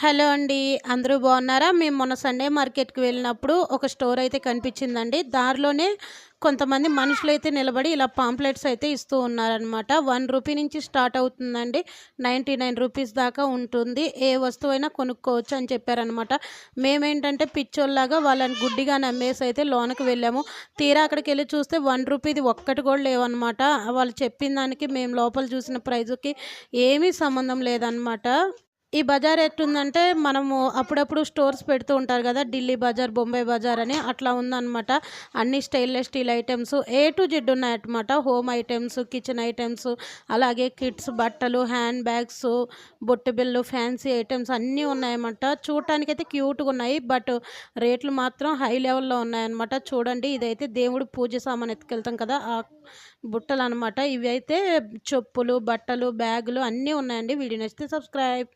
Hello అండి అందరూ బాగున్నారా? మేము మొన్న సండే మార్కెట్కి వెళ్ళినప్పుడు ఒక స్టోర్ అయితే కనిపించిందండి. దారిలోనే కొంతమంది మనుషులు అయితే నిలబడి ఇలా పాంప్లెట్స్ అయితే ఇస్తూ ఉన్నారనమాట వన్ రూపీ నుంచి స్టార్ట్ అవుతుందండి. నైంటీ నైన్ రూపీస్ దాకా ఉంటుంది. ఏ వస్తువైనా కొనుక్కోవచ్చు అని చెప్పారనమాట మేమేంటంటే పిచ్చోళ్ళలాగా వాళ్ళని గుడ్డిగా నమ్మేసి అయితే లోనకి వెళ్ళాము. తీరా అక్కడికి వెళ్ళి చూస్తే వన్ రూపీది ఒక్కటి కూడా లేవన్నమాట. వాళ్ళు చెప్పిన దానికి మేము లోపల చూసిన ప్రైజ్కి ఏమీ సంబంధం లేదనమాట ఈ బజార్ ఎట్లుందంటే మనము అప్పుడప్పుడు స్టోర్స్ పెడుతూ ఉంటారు కదా ఢిల్లీ బజార్ బొంబాయి బజార్ అని అట్లా ఉందన్నమాట. అన్ని stainless steel items A to Z ఉన్నాయన్నమాట. హోమ్ ఐటమ్స్ కిచెన్ ఐటమ్స్ అలాగే కిడ్స్ బట్టలు హ్యాండ్ బ్యాగ్స్ బొట్టు బిల్లు ఫ్యాన్సీ ఐటమ్స్ అన్నీ ఉన్నాయన్నమాట. చూడటానికి అయితే క్యూట్గా ఉన్నాయి బట్ రేట్లు మాత్రం హై లెవెల్లో ఉన్నాయన్నమాట. చూడండి ఇదైతే దేవుడు పూజ సామాన్ ఎత్తుకెళ్తాం కదా ఆ బుట్టలు అనమాట ఇవి అయితే చెప్పులు బట్టలు బ్యాగులు అన్నీ ఉన్నాయండి. వీడియో నచ్చితే సబ్స్క్రైబ్.